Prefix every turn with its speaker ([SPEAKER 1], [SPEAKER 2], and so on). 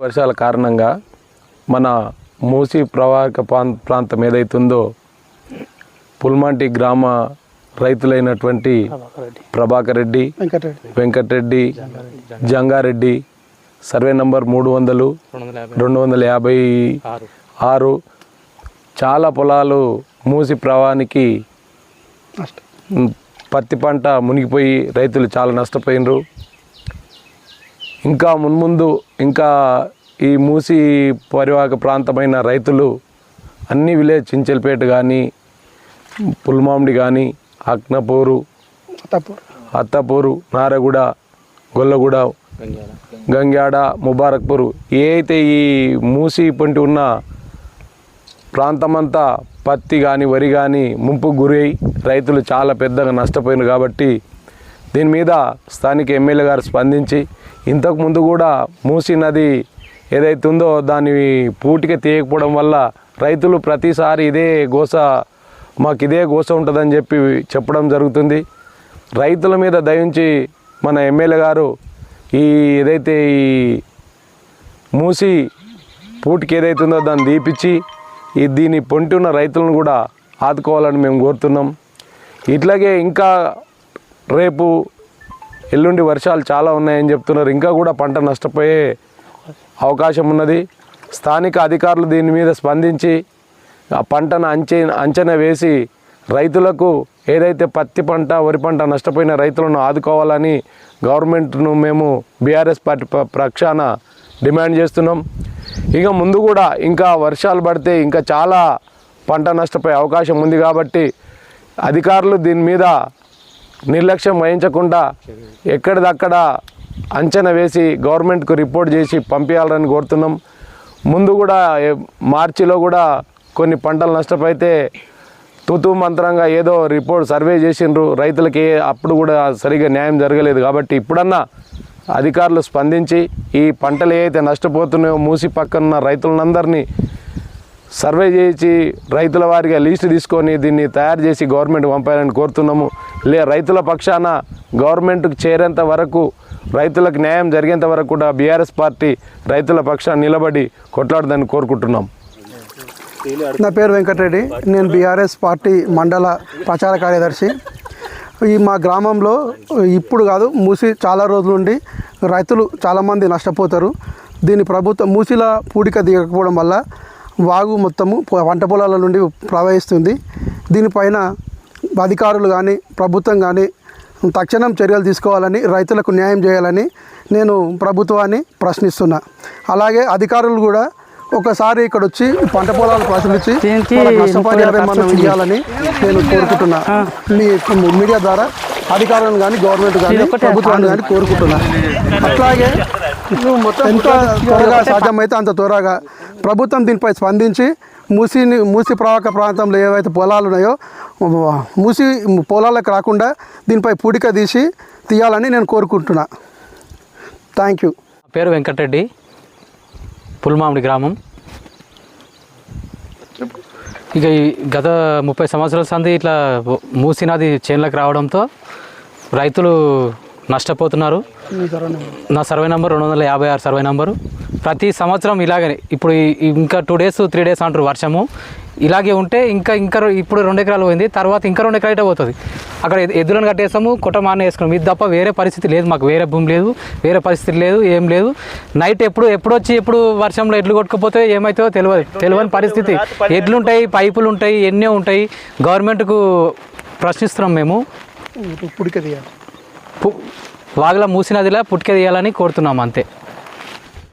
[SPEAKER 1] వర్షాల కారణంగా మన మూసి ప్రవాహక ప్రాం- ప్రాంతం ఏదైతుందో పుల్మాంటి గ్రామ రైతులైనటువంటి ప్రభాకర్ రెడ్డి
[SPEAKER 2] వెంకటరెడ్డి.
[SPEAKER 1] జంగారెడ్డి సర్వే నంబర్ మూడు వందలు రెండు వందల యాభై ఆరు. చాలా పొలాలు మూసి ప్రవాహానికి పత్తి పంట మునిగిపోయి రైతులు చాలా నష్టపోయినరు. ఇంకా మున్ముందు ఇంకా ఈ మూసి పరివాహక ప్రాంతమైన రైతులు అన్ని విలేజ్ చించెల్పేట కానీ పుల్మామిడి కానీ అక్నపూరు అత్తపూరు. నారగూడ గొల్లగూడ గంగ్యాడ ముబారక్పూర్ ఏ అయితే ఈ మూసి పొంటి ఉన్న ప్రాంతమంతా పత్తి కానీ వరి కానీ ముంపు గురై రైతులు చాలా పెద్దగా నష్టపోయినారు కాబట్టి దీని మీద స్థానిక ఎమ్మెల్యే గారు స్పందించి ఇంతకుముందు కూడా మూసీ నది ఏదైతే ఉందో దాన్ని పూటిగా తీయకపోవడం వల్ల రైతులు ప్రతిసారి ఇదే గోస మాకు ఇదే గోస ఉంటుందని చెప్పి చెప్పడం జరుగుతుంది. రైతుల మీద దయించి మన ఎమ్మెల్యే గారు ఈ ఏదైతే ఈ మూసి పూటికి ఏదైతే ఉందో దాన్ని దీపించి ఈ దీని పొంటి ఉన్న రైతులను కూడా ఆదుకోవాలని మేము కోరుతున్నాం. ఇట్లాగే ఇంకా రేపు ఎల్లుండి వర్షాలు చాలా ఉన్నాయని చెప్తున్నారు. ఇంకా కూడా పంట నష్టపోయే అవకాశం ఉన్నది. స్థానిక అధికారులు దీని మీద స్పందించి ఆ పంటను అంచే అంచనా వేసి రైతులకు ఏదైతే పత్తి పంట వరి పంట నష్టపోయిన రైతులను ఆదుకోవాలని గవర్నమెంట్ను మేము బీఆర్ఎస్ పార్టీ ప్రక్షాన డిమాండ్ చేస్తున్నాం. ఇక ముందు కూడా ఇంకా వర్షాలు పడితే ఇంకా చాలా పంట నష్టపోయే అవకాశం ఉంది కాబట్టి అధికారులు దీని మీద నిర్లక్ష్యం వహించకుండా ఎక్కడిదక్కడ అంచనా వేసి గవర్నమెంట్కు రిపోర్ట్ చేసి పంపించాలని కోరుతున్నాం. ముందు కూడా మార్చిలో కూడా కొన్ని పంటలు నష్టపోతే తుతు మంత్రంగా ఏదో రిపోర్ట్ సర్వే చేసిండ్రు. రైతులకి అప్పుడు కూడా సరిగా న్యాయం జరగలేదు కాబట్టి ఇప్పుడన్నా అధికారులు స్పందించి ఈ పంటలు ఏవైతే నష్టపోతున్నాయో మూసి పక్కన రైతులందరినీ సర్వే చేసి రైతుల వారిగా లిస్ట్ తీసుకొని దీన్ని తయారు చేసి గవర్నమెంట్ పంపాలని కోరుతున్నాము. లే రైతుల పక్షాన గవర్నమెంట్కి చేరేంత వరకు రైతులకు న్యాయం జరిగేంత వరకు కూడా బీఆర్ఎస్ పార్టీ రైతుల పక్షాన్ని నిలబడి కొట్లాడదని కోరుకుంటున్నాం.
[SPEAKER 2] నా పేరు వెంకటరెడ్డి. నేను బీఆర్ఎస్ పార్టీ మండల ప్రచార కార్యదర్శి. ఈ మా గ్రామంలో ఇప్పుడు కాదు మూసి చాలా రోజుల నుండి రైతులు చాలామంది నష్టపోతారు. దీని ప్రభుత్వం మూసిల పూడిక దిగకపోవడం వల్ల వాగు మొత్తము పంట పొలాల నుండి ప్రవహిస్తుంది. దీనిపైన అధికారులు కానీ ప్రభుత్వం కానీ తక్షణం చర్యలు తీసుకోవాలని రైతులకు న్యాయం చేయాలని నేను ప్రభుత్వాన్ని ప్రశ్నిస్తున్నా. అలాగే అధికారులు కూడా ఒకసారి ఇక్కడ వచ్చి పంట పొలాలు పరిశీలించి నష్టపరిహారం మనం ఇవ్వాలని నేను కోరుకుంటున్నా. మీ మీడియా ద్వారా అధికారులను కానీ గవర్నమెంట్ కానీ ప్రభుత్వాన్ని కానీ కోరుకుంటున్నా. అట్లాగే ఎంత త్వరగా సాధ్యమైతే అంత త్వరగా ప్రభుత్వం దీనిపై స్పందించి మూసిని మూసి ప్రవాహక ప్రాంతంలో ఏవైతే పొలాలు ఉన్నాయో మూసి పొలాలకు రాకుండా దీనిపై పూడిక తీసి తీయాలని నేను కోరుకుంటున్నా. థ్యాంక్ యూ
[SPEAKER 3] నా పేరు వెంకటరెడ్డి పుల్మామిడి గ్రామం. ఇక ఈ గత ముప్పై సంవత్సరాల సంది ఇట్లా మూసినది చేనులకు రావడంతో రైతులు నష్టపోతున్నారు. నా సర్వే నెంబర్ రెండు వందల యాభై ఆరు సర్వే నెంబరు. ప్రతి సంవత్సరం ఇలాగనే. ఇప్పుడు ఇంకా టూ డేస్ త్రీ డేస్ అంటారు వర్షము. ఇలాగే ఉంటే ఇంకా ఇంకా ఇప్పుడు రెండు ఎకరాలు పోయింది. తర్వాత ఇంకా రెండు ఎకరాలు పోతుంది. అక్కడ ఎద్- ఎద్దులను కట్టేసాము కుట్ట మాన వేసుకున్నాం ఇది తప్ప వేరే పరిస్థితి లేదు మాకు. వేరే భూమి లేదు వేరే పరిస్థితి లేదు ఏం లేదు. నైట్ ఎప్పుడు ఎప్పుడు వచ్చి ఎప్పుడు వర్షంలో ఎడ్లు కొట్టుకుపోతే ఏమవుతుందో తెలియదు. తెలియని పరిస్థితి. ఎడ్లు ఉంటాయి పైపులు ఉంటాయి ఎన్నో ఉంటాయి. గవర్నమెంట్కు ప్రశ్నిస్తున్నాం మేము.
[SPEAKER 2] పూడిక తీయాలి.
[SPEAKER 3] వాగుల మూసినదిలా పుట్టుక తీయాలని కోరుతున్నాం అంతే.